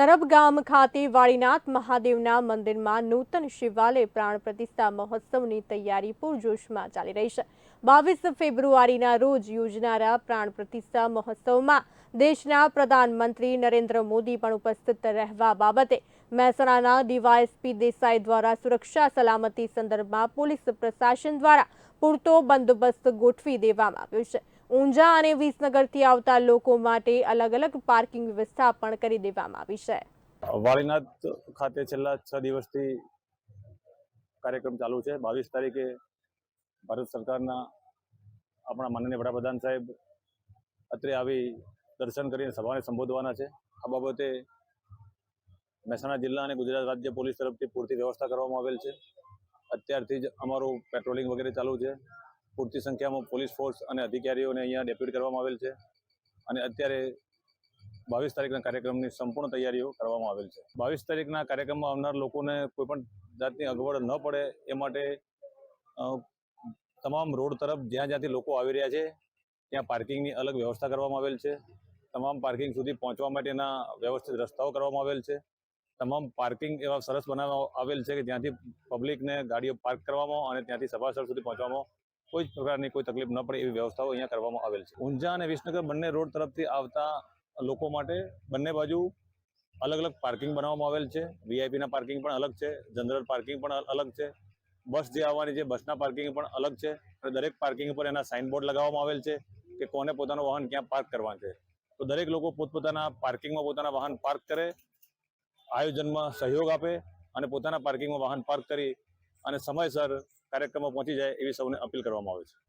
તરફ ગામ ખાતે વાળીનાથ મહાદેવના મંદિરમાં નૂતન શિવાલય પ્રાણ પ્રતિષ્ઠા મહોત્સવની તૈયારી પૂરજોશમાં ચાલી રહી છે. બાવીસ ફેબ્રુઆરીના રોજ યોજનારા પ્રાણ પ્રતિષ્ઠા મહોત્સવમાં દેશના પ્રધાનમંત્રી નરેન્દ્ર મોદી પણ ઉપસ્થિત રહેવા બાબતે મહેસાણાના ડીવાયએસપી દેસાઈ દ્વારા સુરક્ષા સલામતી સંદર્ભમાં પોલીસ પ્રશાસન દ્વારા પૂરતો બંદોબસ્ત ગોઠવી દેવામાં આવ્યો છે. ઊંઝા અને વિસનગરથી આવતા લોકો માટે અલગ અલગ પાર્કિંગ વ્યવસ્થા પણ કરી દેવામાં આવી છે. વાળીનાથ ખાતે છેલ્લા છ દિવસથી કાર્યક્રમ ચાલુ છે. બાવીસ તારીખે ભારત સરકારના આપણા માનનીય વડાપ્રધાન સાહેબ અત્રે આવી દર્શન કરીને સભાને સંબોધવાના છે. આ બાબતે મહેસાણા જિલ્લા અને ગુજરાત રાજ્ય પોલીસ તરફથી પૂરતી વ્યવસ્થા કરવામાં આવેલ છે. અત્યારથી જ અમારું પેટ્રોલિંગ વગેરે ચાલુ છે. પૂરતી સંખ્યામાં પોલીસ ફોર્સ અને અધિકારીઓને અહીંયા ડેપ્યુટ કરવામાં આવેલ છે. અને અત્યારે બાવીસ તારીખના કાર્યક્રમની સંપૂર્ણ તૈયારીઓ કરવામાં આવેલ છે. બાવીસ તારીખના કાર્યક્રમમાં આવનાર લોકોને કોઈપણ જાતની અગવડ ન પડે એ માટે તમામ રોડ તરફ જ્યાં જ્યાંથી લોકો આવી રહ્યા છે, ત્યાં પાર્કિંગની અલગ વ્યવસ્થા કરવામાં આવેલ છે. તમામ પાર્કિંગ સુધી પહોંચવા માટેના વ્યવસ્થિત રસ્તાઓ કરવામાં આવેલ છે. તમામ પાર્કિંગ એવા સરસ બનાવવામાં આવેલ છે કે જ્યાંથી પબ્લિકને ગાડીઓ પાર્ક કરવામાં અને ત્યાંથી સભાસ્થળ સુધી પહોંચવામાં કોઈ જ પ્રકારની કોઈ તકલીફ ન પડે એવી વ્યવસ્થાઓ અહીંયા કરવામાં આવેલ છે. ઊંઝા અને વિસનગર બંને રોડ તરફથી આવતા લોકો માટે બંને બાજુ અલગ અલગ પાર્કિંગ બનાવવામાં આવેલ છે. વીઆઈપીના પાર્કિંગ પણ અલગ છે. જનરલ પાર્કિંગ પણ અલગ છે. બસ જે આવવાની છે, બસના પાર્કિંગ પણ અલગ છે અને દરેક પાર્કિંગ પર એના સાઇનબોર્ડ લગાવવામાં આવેલ છે કે કોને પોતાનું વાહન ક્યાં પાર્ક કરવાનું છે. તો દરેક લોકો પોતપોતાના પાર્કિંગમાં પોતાના વાહન પાર્ક કરે, આયોજનમાં સહયોગ આપે અને પોતાના પાર્કિંગમાં વાહન પાર્ક કરી અને સમયસર કાર્યક્રમમાં પહોંચી જાય એવી સૌને અપીલ કરવામાં આવે છે.